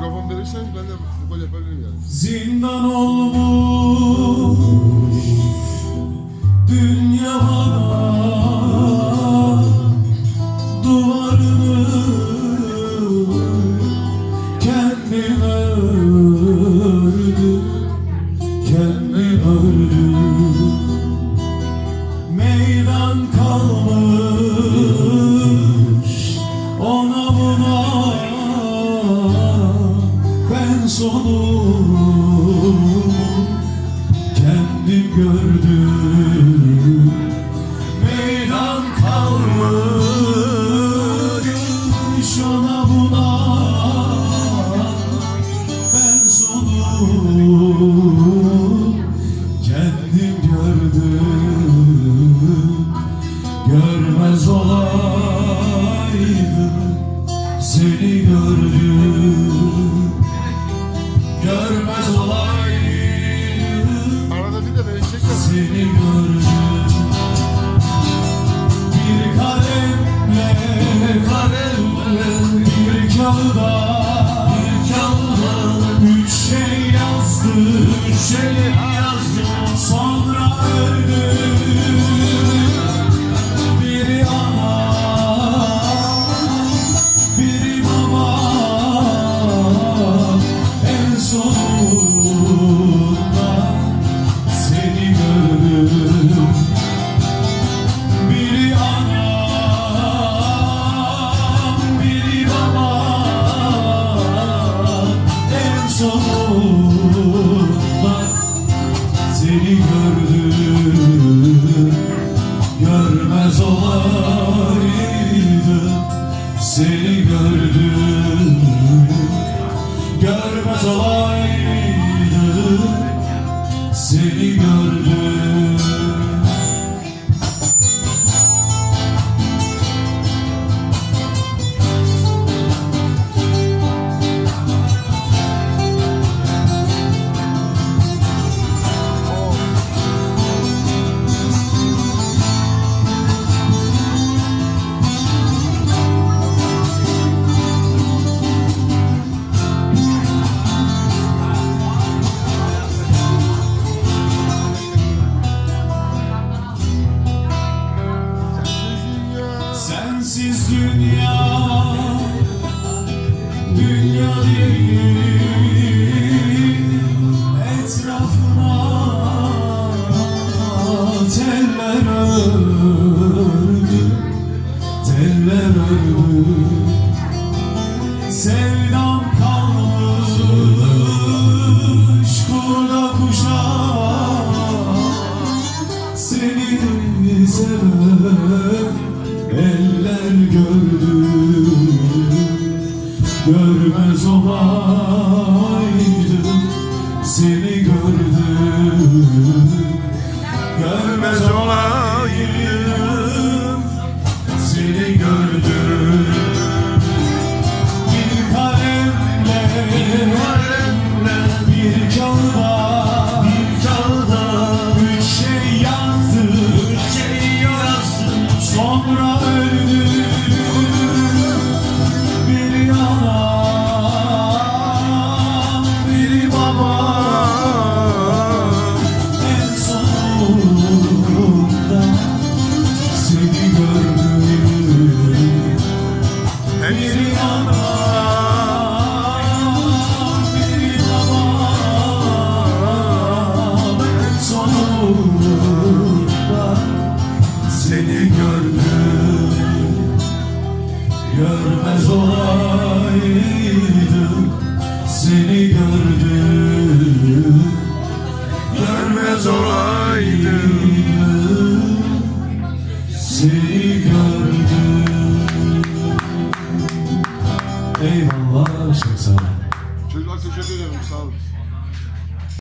Mikrofon verirseniz ben de vokal yapabilirim yani. Zindan olmuş dünya bana kendim gördüm. Görmez olaydım seni gördüm. Görmez olaydım seni gördüm. Bir kalemle kalemle bir kağıda bir kağıda. Üç şey yazdı üç şey yazdı sonra öldüm gördüm görmez olaydım seni gördüm Teller ördü Teller ördü Sevdam kalmış Kurda kuşa. Seni seven eller gördüm Görmez olaydım Görmez olaydım seni gördüm Görmez olaydım seni gördüm Eyvallah çok sağ olun. Çocuklar teşekkür ederim. Sağ olun.